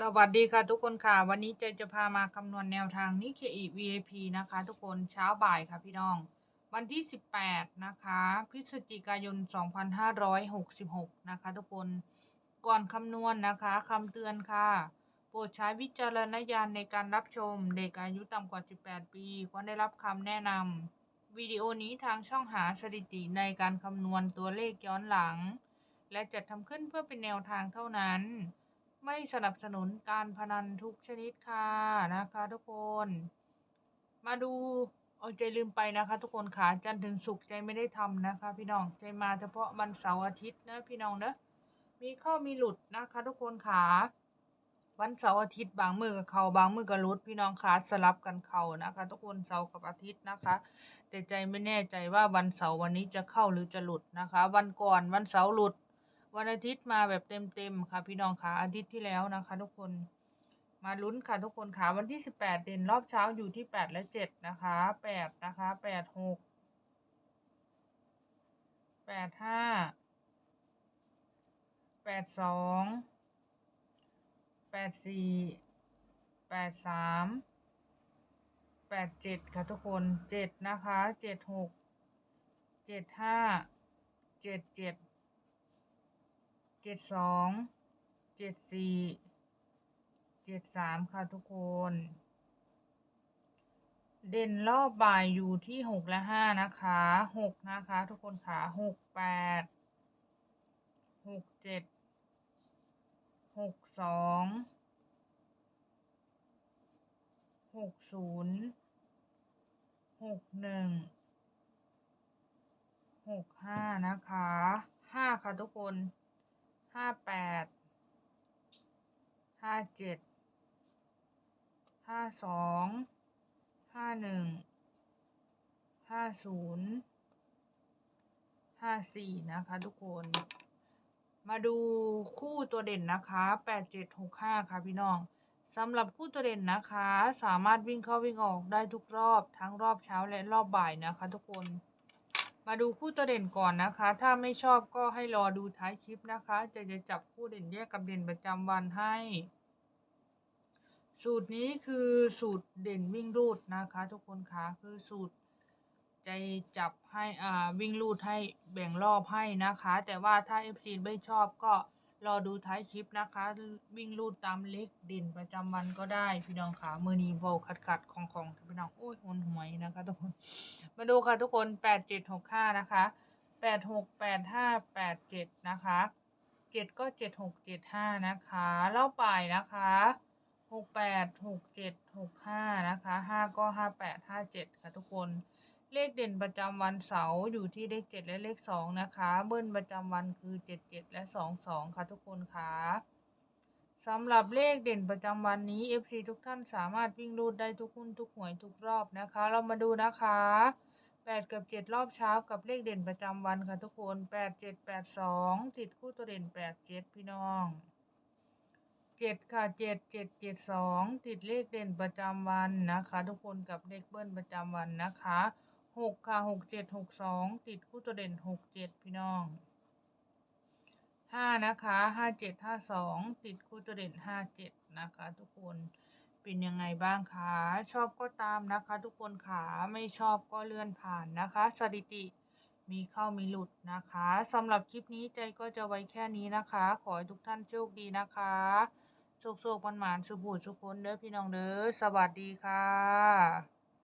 สวัสดีค่ะทุกคนค่ะ วันนี้เจจะพามาคำนวณแนวทางนิเคอี VIP นะคะ ทุกคนเช้าบ่ายค่ะพี่น้อง วันที่ 18 นะคะ พฤศจิกายน 2566 นะคะ ทุกคนก่อนคำนวณนะคะคำเตือนค่ะ โปรดใช้วิจารณญาณในการรับชม เด็กอายุต่ำกว่า 18 ปีควรได้รับคำแนะนำวิดีโอนี้ทางช่องหาสถิติในการคำนวณตัวเลขย้อนหลัง และจัดทำขึ้นเพื่อเป็นแนวทางเท่านั้น ไม่สนับสนุนการพนันทุกชนิดค่ะนะคะทุกคน มาดูเอาใจลืมไปนะคะ ทุกคนค่ะจันถึงศุกใจไม่ได้ทำนะคะ พี่น้องใจมาเฉพาะวันเสาร์อาทิตย์นะพี่น้องเนอะมีเข้ามีหลุดนะคะ ทุกคนค่ะวันเสาร์อาทิตย์บางมือกับเขาบางมือกับหลุดพี่น้องค่ะสลับกันเขานะคะ ทุกคนเสาร์กับอาทิตย์นะคะ แต่ใจไม่แน่ใจว่าวันเสาร์วันนี้จะเข้าหรือจะหลุดนะคะ วันก่อนวันเสาร์หลุด วันอาทิตย์มาแบบเต็มๆค่ะ พี่น้องค่ะอาทิตย์ที่แล้วนะคะ ทุกคนมาลุ้นค่ะทุกคนค่ะวันที่สิบแปดเด่นรอบเช้าอยู่ที่แปดและเจ็ดนะคะแปดนะคะแปดหกแปดห้าแปดสองแปดสี่แปดสามแปดเจ็ดค่ะทุกคนเจ็ดนะคะเจ็ดหกเจ็ดห้าเจ็ดเจ็ด เจ็ดสองเจ็ดสี่เจ็ดสามค่ะทุกคน เด่นรอบบ่ายอยู่ที่หกและห้านะคะหกนะคะ ทุกคนค่ะหกแปดหกเจ็ดหกสองหกศูนย์หกหนึ่งหกห้านะคะห้าค่ะทุกคน ห้าแปดห้าเจ็ดห้าสองห้าหนึ่งห้าศูนย์ห้าสี่นะคะ ทุกคน มาดูคู่ตัวเด่นนะคะแปดเจ็ดหกห้าค่ะพี่น้องสำหรับคู่ตัวเด่นนะคะ สามารถวิ่งเข้าวิ่งออกได้ทุกรอบทั้งรอบเช้าและรอบบ่ายนะคะ ทุกคน มาดูคู่ตัวเด่นก่อนนะคะ ถ้าไม่ชอบก็ให้รอดูท้ายคลิปนะคะ จะจะจับคู่เด่นแยกกับเด่นประจำวันให้ สูตรนี้คือสูตรเด่นวิ่งรูดนะคะ ทุกคนคะคือสูตรใจจับให้อ่าวิ่งรูดให้แบ่งรอบให้นะคะ แต่ว่าถ้า FC ไม่ชอบก็ รอดูท้ายคลิปนะคะ วิ่งรูดตามเลขเด่นประจำวันก็ได้ พี่น้องค่ะมือนีโวขัดขัดของของพี่น้องโอ้ยหนหวยนะคะทุกคน มาดูค่ะทุกคนแปดเจ็ดหกห้านะคะแปดหกแปดห้าแปดเจ็ดนะคะเจ็ดก็เจ็ดหกเจ็ดห้านะคะเล่าไปนะคะหกแปดหกเจ็ดหกห้านะคะห้าก็ห้าแปดห้าเจ็ดค่ะทุกคน เลขเด่นประจำวันเสาร์อยู่ที่เลขเจ็ดและเลขสองนะคะ เบิ้ลประจำวันคือเจ็ดเจ็ดและสองสองค่ะทุกคนค่ะสำหรับเลขเด่นประจำวันนี้ FC ทุกท่านสามารถวิ่งรูดได้ทุกหุ้นทุกหวยทุกรอบนะคะ เรามาดูนะคะแปดกับเจ็ดรอบเช้ากับเลขเด่นประจำวันค่ะทุกคนแปดเจ็ดแปดสองติดคู่ตัวเด่นแปดเจ็ดพี่น้องเจ็ดค่ะเจ็ดเจ็ดเจ็ดสองติดเลขเด่นประจำวันนะคะ ทุกคนกับเลขเบิ้ลประจำวันนะคะ หกค่ะหกเจ็ดหกสองติดคู่ตัวเด่นหกเจ็ดพี่น้องห้านะคะห้าเจ็ดห้าสองติดคู่ตัวเด่นห้าเจ็ดนะคะ ทุกคนเป็นยังไงบ้างคะชอบก็ตามนะคะ ทุกคนขาไม่ชอบก็เลื่อนผ่านนะคะ สถิติมีเข้ามีหลุดนะคะสำหรับคลิปนี้ใจก็จะไว้แค่นี้นะคะ ขอให้ทุกท่านโชคดีนะคะโชคโชคมันหมานสุขูสุคนเด้อพี่น้องเด้อสวัสดีค่ะ